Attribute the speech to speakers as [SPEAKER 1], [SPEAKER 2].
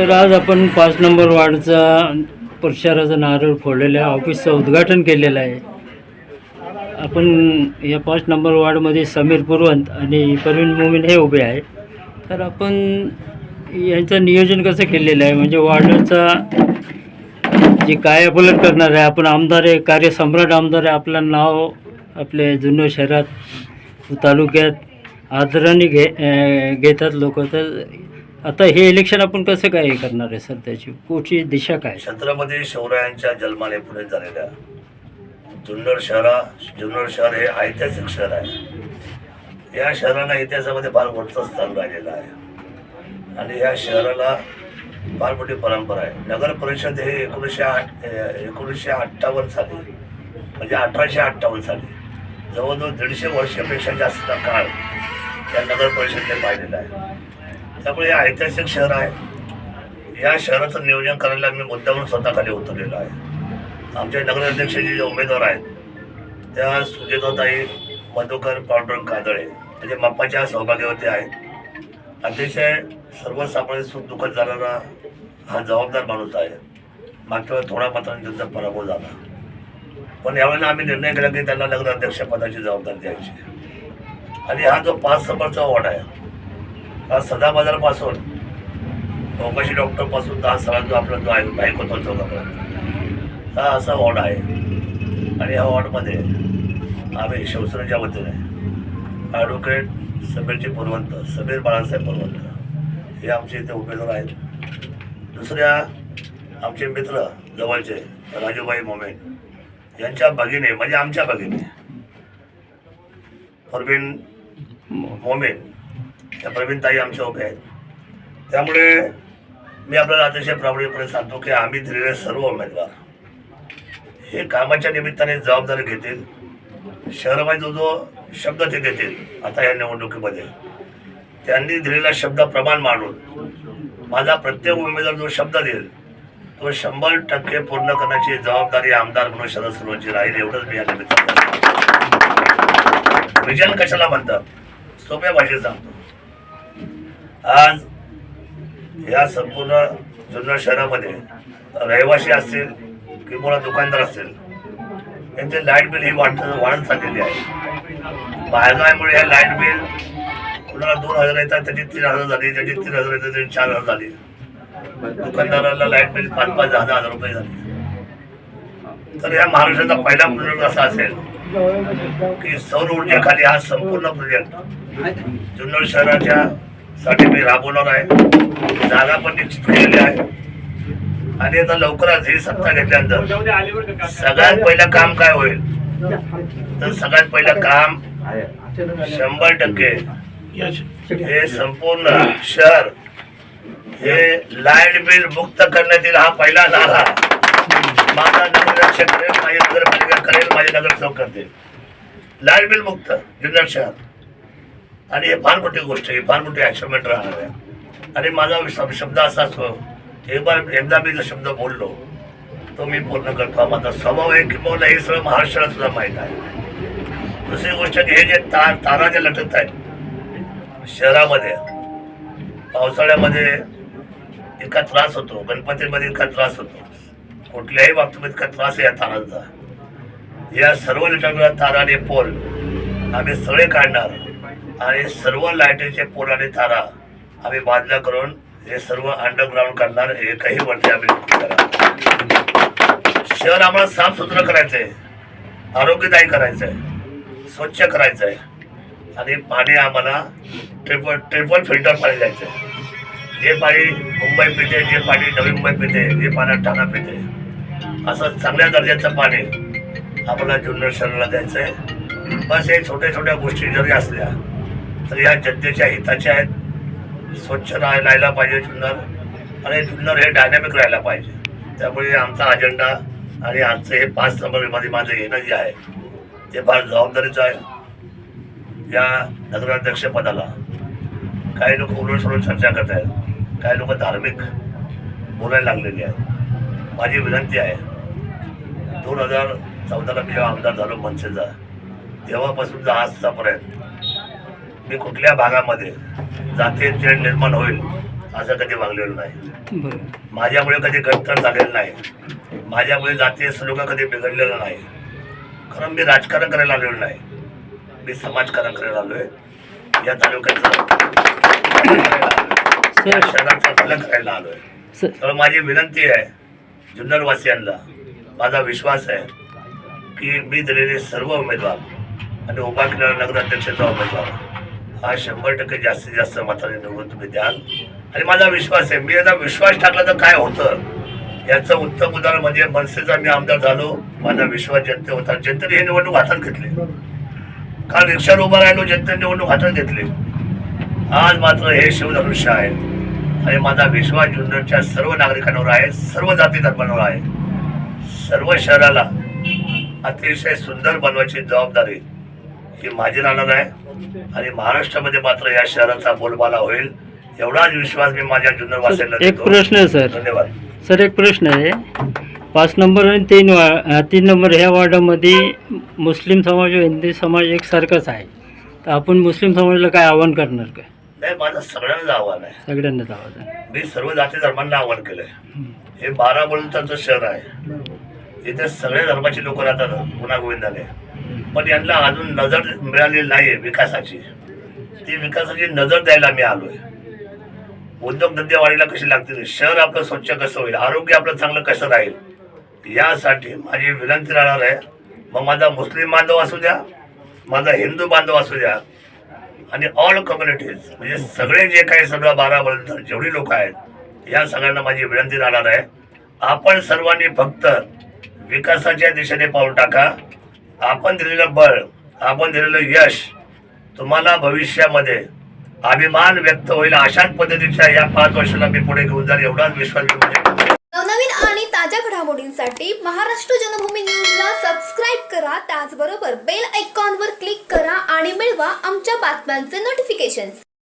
[SPEAKER 1] Sir आज आपण पाच नंबर वार्डचा प्रचाराचा नारळ फोडलेल्या ऑफिसचं उद्घाटन केलेलं आहे. आपण या पाच नंबर वार्डमध्ये समीर पुरवंत आणि परवीन मोमीन हे उभे आहे तर आपण यांचं नियोजन कसं केलेलं आहे? म्हणजे वार्डचा जे कायापलट करणार आहे आपण आमदार आहे कार्यसम्राट आमदार आहे आपलं नाव आपल्या जुन्या शहरात तालुक्यात आदराने घे घेतात लोक. तर आता हे इलेक्शन आपण कसं काय हे करणार आहे सर? त्याची पुढची दिशा काय?
[SPEAKER 2] क्षेत्रामध्ये शिवरायांच्या जन्माने पुढे झालेल्या जुन्नर शहरा जुन्नर शहर हे ऐतिहासिक शहर आहे. या शहराला इतिहासामध्ये फार मोठं स्थान राहिलेलं आहे. आणि या शहराला फार मोठी परंपरा आहे. नगर परिषद हे एकोणीसशे आठ एकोणीसशे अठ्ठावन्न साली म्हणजे अठराशे अठ्ठावन्न साली जवळजवळ दीडशे वर्षापेक्षा जास्त काळ या नगर परिषदेने पाहिलेला आहे. त्यामुळे हे ऐतिहासिक शहर आहे. या शहराचं नियोजन करायला मी स्वतः खाली उतरलेलो आहे. आमचे नगराध्यक्षाचे जे उमेदवार आहेत त्या सुजेताताई मधुकर पांडुरंग कादळे म्हणजे मप्पाच्या सहभागीवरती आहेत. अतिशय सर्वसामान्य सुख दुःखद जाणारा हा जबाबदार माणूस आहे. मागच्या वेळेस थोड्या मात्राने त्यांचा पराभव झाला. पण यावेळेला आम्ही निर्णय केला की त्यांना नगराध्यक्षपदाची जबाबदारी द्यायची. आणि हा जो पाच नंबरचा वॉर्ड आहे सदा बाजारपासून चौकशी डॉक्टरपासून पासून दहा जो आपला जो आहे बाईक होतो चौकापर्यंत. हा असा वॉर्ड आहे. आणि या वॉर्डमध्ये आम्ही शिवसेनेच्या वतीने ॲडव्होकेट समीरजी पुरवंत समीर बाळासाहेब पुरवंत हे आमचे इथे उमेदवार आहेत. दुसऱ्या आमचे मित्र जवळचे राजूबाई मोमेन यांच्या भगिनी म्हणजे आमच्या भगिनी परवीन मोमेन त्या प्रवीणताई आमच्या उभ्या आहेत. त्यामुळे मी आपल्याला अतिशय प्रामाणिकपणे सांगतो की आम्ही दिलेले सर्व उमेदवार हे कामाच्या निमित्ताने जबाबदारी घेतील. शहरामध्ये जो जो शब्द ते देतील आता या निवडणुकीमध्ये. त्यांनी दिलेला शब्द प्रमाण मांडून माझा प्रत्येक उमेदवार जो शब्द देईल तो शंभर टक्के पूर्ण करण्याची जबाबदारी आमदार म्हणून शरद सर्वांची राहील एवढंच मी या निमित्ताने विजन कशाला म्हणतात? सोप्या भाषेत सांगतो. आज या संपूर्ण जुन्नर शहरामध्ये रहिवासी असतील किंवा दुकानदार असतील यांचे लाइट बिल ही वाढ वाढत चाललेली आहे. महागाईमुळे हे लाइट बिल कुणाला दोन हजार येतात त्याची तीन हजार झाली त्याची तीन हजार येतात त्याची चार हजार झाली. दुकानदाराला लाइट बिल पाच पाच दहा दहा हजार रुपये झाले. तर या महाराष्ट्राचा पहिला प्रोजेक्ट असा असेल की सौर ऊर्जेखाली हा संपूर्ण प्रोजेक्ट जुन्नर शहराच्या साठी मी राबवणार आहे. जागा पण निश्चित केलेली आहे. आणि आता लवकरच ही सत्ता घेतल्यानंतर सगळ्यात पहिलं काम काय होईल? तर सगळ्यात पहिलं काम शंभर टक्के हे संपूर्ण शहर हे लाइट बिल मुक्त करण्यात येईल हा पहिला नारा. माझा नगररक्षक करेल माझी नगरपालिका करेल माझे नगरसेवक करतील. लाइट बिल मुक्त जिल्हा शहर. आणि हे फार मोठी गोष्ट आहे फार मोठी अचिव्हमेंट राहणार आहे. आणि माझा शब्द असा असतो एक बार एकदा मी जो शब्द बोललो तो मी पूर्ण करतो. माझा स्वभाव आहे किंवा हे सगळं महाराष्ट्राला सुद्धा माहीत आहे. दुसरी गोष्ट की हे जे तार तारा जे लटकत आहेत शहरामध्ये पावसाळ्यामध्ये इतका त्रास होतो गणपतीमध्ये इतका त्रास होतो. कुठल्याही बाबतीत इतका त्रास आहे या तारांचा. या सर्व लटकणाऱ्या तारा आणि पोल आम्ही सगळे काढणार. आणि सर्व लाईटीचे पोल आणि तारा आम्ही बांधल्या करून हे सर्व अंडरग्राऊंड करणार एकही वरती आम्ही करणार. शहर आम्हाला साफ सुथरं करायचंय आरोग्यदायी करायचंय स्वच्छ करायचंय आणि पाणी आम्हाला ट्रिपल ट्रिपल फिल्टर पाणी द्यायचंय जे पाणी मुंबई पिते जे पाणी नवी मुंबई पिते जे पाणी ठाणा पिते असं चांगल्या दर्जाचं पाणी आपल्या जुन्नर शहराला द्यायचंय बस हे छोट्या छोट्या गोष्टी जरी असल्या तर या जनतेच्या हिताच्या आहेत. स्वच्छ राहायला पाहिजे जुन्नर आणि जुन्नर हे डायनॅमिक राहायला पाहिजे. त्यामुळे आमचा अजेंडा आणि आजचं हे पाच नंबरमध्ये माझं येणं जे आहे ते फार जबाबदारीचं आहे. या नगराध्यक्षपदाला काही लोक उलट सोडून चर्चा करत आहेत. काही लोक धार्मिक बोलायला लागलेली आहेत. माझी विनंती आहे दोन हजार चौदाला मी जेव्हा आमदार झालो मनसेचा. तेव्हापासून आजचापर्यंत मी कुठल्या भागामध्ये जातीय तेढ निर्माण होईल असं कधी वागलेलं नाही. माझ्यामुळे कधी गटतर झालेलं नाही. माझ्यामुळे जातीय सलोखा कधी बिघडलेला नाही. कारण मी राजकारण करायला आलेलो नाही. मी समाजकारण करायला आलोय. या तालुक्याचं या शहराचं भलं करायला आलोय. तर माझी विनंती आहे जुन्नरवासियांना माझा विश्वास आहे की मी दिलेले सर्व उमेदवार आणि उभा केलेला नगराध्यक्षाचा उमेदवार हा शंभर टक्के जास्तीत जास्त मताने निवडून तुम्ही द्याल. आणि माझा विश्वास आहे मी आता विश्वास टाकला तर काय होतं? याचं उत्तम उदाहरण म्हणजे मनसेचा मी आमदार झालो माझा विश्वास जनते होता. जनतेने हे निवडणूक हातात घेतली. काल रिक्षावर उभा राहिलो जनतेने निवडणूक हातात घेतली. आज मात्र हे शिवधनुष्य आहे. आणि माझा विश्वास जुन्नरच्या सर्व नागरिकांवर आहे सर्व जाती धर्मांवर आहे. सर्व शहराला अतिशय सुंदर बनवायची जबाबदारी ही माझी राहणार आहे. आणि महाराष्ट्रामध्ये मात्र या शहराचा बोलबाला होईल. एवढाच विश्वास मी माझ्या जुन्नर वासियांना
[SPEAKER 1] एक प्रश्न आहे सर.
[SPEAKER 2] धन्यवाद.
[SPEAKER 1] सर एक प्रश्न आहे. पाच नंबर आणि तीन वा तीन नंबर ह्या वॉर्डामध्ये मुस्लिम समाज व हिंदी समाज एकसारखाच आहे. तर आपण मुस्लिम समाजाला काय आव्हान करणार काय
[SPEAKER 2] नाही माझं सगळ्यांनाच आव्हान आहे.
[SPEAKER 1] सगळ्यांनाच आवाज आहे.
[SPEAKER 2] मी सर्व जाती धर्मांना आव्हान केलंय. हे बारामोलचं शहर आहे. इथे सगळ्या धर्माची लोक राहतात गुणागोविंदाने पण यांना अजून नजर मिळालेली नाहीये विकासाची. ती विकासाची नजर द्यायला मी आलोय. उद्योगधंदे वाढीला कशी लागतील? शहर आपलं स्वच्छ कसं होईल? आरोग्य आपलं चांगलं कसं राहील? यासाठी माझी विनंती राहणार आहे. मग माझा मुस्लिम बांधव असू द्या माझा हिंदू बांधव असू द्या आणि ऑल कम्युनिटीज म्हणजे सगळे जे काही सगळं बारा बंद जेवढी लोक आहेत या सगळ्यांना माझी विनंती राहणार आहे. आपण सर्वांनी फक्त विकासाच्या दिशेने पाऊल टाका. आपण दिलेलं बळ आपण दिलेलं यश तुम्हाला भविष्यामध्ये अभिमान व्यक्त होईल अशाच पद्धतीच्या या पाच वर्षाला मी पुढे घेऊन जाईल एवढाच विश्वास मी
[SPEAKER 3] नवनवीन आणि ताज्या घडामोडींसाठी महाराष्ट्र जनभूमी न्यूजला सबस्क्राईब करा त्याचबरोबर बेल आयकॉनवर क्लिक करा आणि मिळवा आमच्या बातम्यांचे नोटिफिकेशन्स